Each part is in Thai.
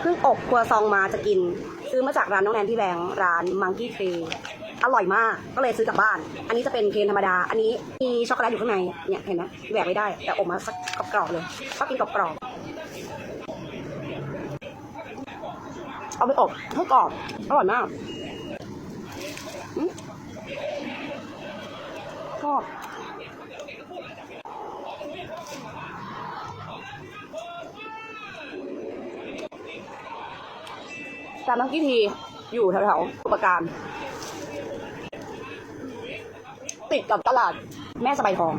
เพิ่งอบครัวซองมาจะกิน ซื้อมาจากร้านน้องแนนที่แบงค์ร้านมังกี้ทรีอร่อยมากก็เลยซื้อกลับบ้าน อันนี้จะเป็นเคนธรรมดา อันนี้มีช็อกโกแลตอยู่ข้างในเนี่ยเห็นไหมแหวกไม่ได้ แต่อบมาสักกรอบเลยชอบกินกรอบเอาไปอบให้กรอบอร่อยมากอืมชอบ ร้านมังกี้ทีอยู่แถวๆอุปการ ติดกับตลาดแม่สบายทอง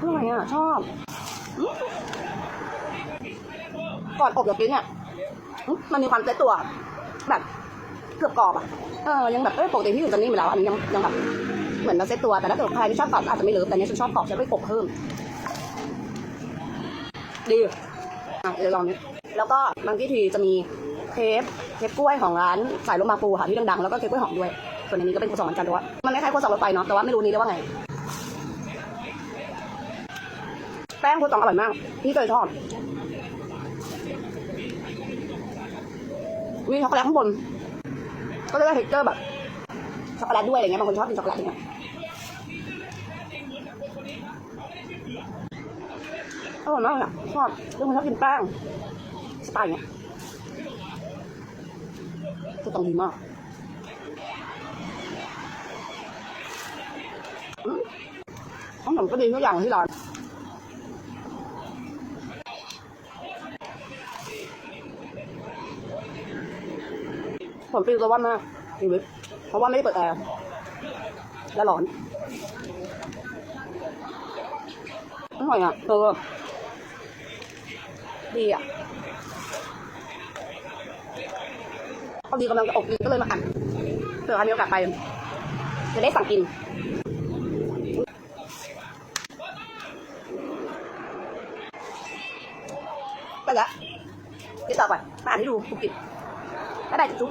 อร่อยอะ ชอบอก่อนอบแบบนี้เนี่ยมันมีความเซ็ตตัว แบบเกือบกรอบอะ เออ ยังแบบเอ้ยปกติที่อยู่ตรงนี้อยู่แล้ว อันนี้ยังยังแบบเหมือนเราเซ็ตตัว แต่ถ้าเกิดใครที่ชอบกรอบอาจจะไม่เลิฟแต่เนี้ยฉันชอบกรอบจะไปอบเพิ่ม ดีอะเดี๋ยวลองนี้แล้วก็บางที่ทีจะมี เทปเทปกล้วยของร้านสายลมมาปูค่ะที่ดังๆแล้วก็เค้กกล้วยหอมด้วย ส่วนอันนี้ก็เป็นครัวซองเหมือนกันแต่ว่ามันไม่คล้ายครัวซองรถไฟเนาะแต่ว่าไม่รู้นี้เรียกว่าไง แป้งครัวซองอร่อยมากพี่เคยชอบมีช็อกโกแลตข้างบน ก็จะได้เท็กเจอร์แบบช็อกโกแลตด้วยอะไรเงี้ยบางคนชอบกินช็อกโกแลตเนี่ยอร่อยมากเลยอะชอบเรื่องคนชอบกินแป้งสไตล์เนี้ย ก็ต้องดีมากขอืมขนมก็ดีทุกอย่างที่ร้านผมฟิลตัววันมากชีวิตเพราะว่าไม่ได้เปิดแอร์และร้อนอร่อยอะเออดีอะพ อดีกำลังจะอบกินก็เลยมาอัดเผื่อใครมีโอกาสไปจะได้สั่งกินไปละติดต่อก่อนมาอ่านให้ดูภูกิจบ๊ายบายจุ๊บ